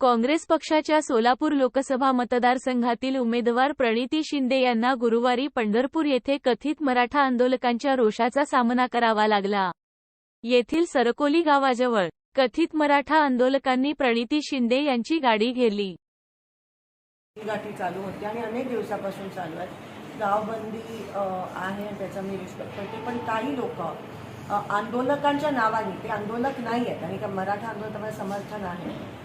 काँग्रेस पक्षाच्या सोलापूर लोकसभा मतदारसंघातील उमेदवार प्रणिती शिंदे यांना गुरुवारी पंढरपूर येथे कथित मराठा आंदोलकांच्या रोषाचा सामना करावा लागला. येथील सरकोली गावाजवळ कथित मराठा आंदोलकांनी प्रणिती शिंदे यांची गाडी घेरली. गाठी चालू होती आणि अनेक दिवसापासून चालू आहेत. गावबंदी आहे त्याचा मी रिस्पेक्ट करते. पण काही लोक आंदोलकांच्या नावाने ते आंदोलक नाही आहेत आणि मराठा आंदोलकांना समर्थन आहे.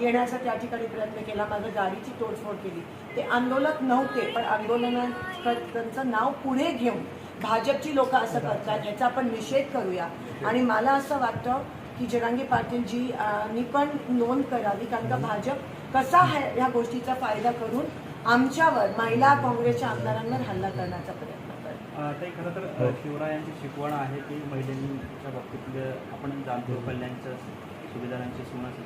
येण्याचा त्या ठिकाणी प्रयत्न केला. माझं गाडीची तोडफोड केली. ते आंदोलक नव्हते पण आंदोलनात त्यांचं नाव पुढे घेऊन भाजपची लोक असं करतात याचा आपण निषेध करूया. आणि मला असं वाटतं की जनांगी पाटीलजी पण नोंद करावी कारण का भाजप कसा है या गोष्टीचा फायदा करून आमच्यावर महिला काँग्रेसच्या आमदारांवर हल्ला करण्याचा प्रयत्न ते खरं तर शिवरायांची शिकवण आहे की महिलांच्या बाबतीत आपण जाणतो कल्याणच्या सुविधांची सुनाची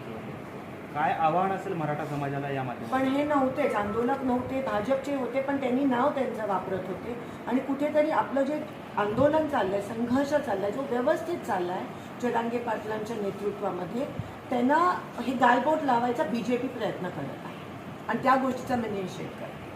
काय आव्हान असेल मराठा समाजाला या पण हे नव्हतेच आंदोलक नव्हते भाजपचे होते पण त्यांनी नाव त्यांचं वापरत होते. आणि कुठेतरी आपलं जे आंदोलन चाललंय संघर्ष चाललाय जो व्यवस्थित चाललाय जरांगे पाटलांच्या नेतृत्वामध्ये त्यांना हे गालबोट लावायचा बीजेपी प्रयत्न करत आहे. आणि त्या गोष्टीचा मी निषेध करते.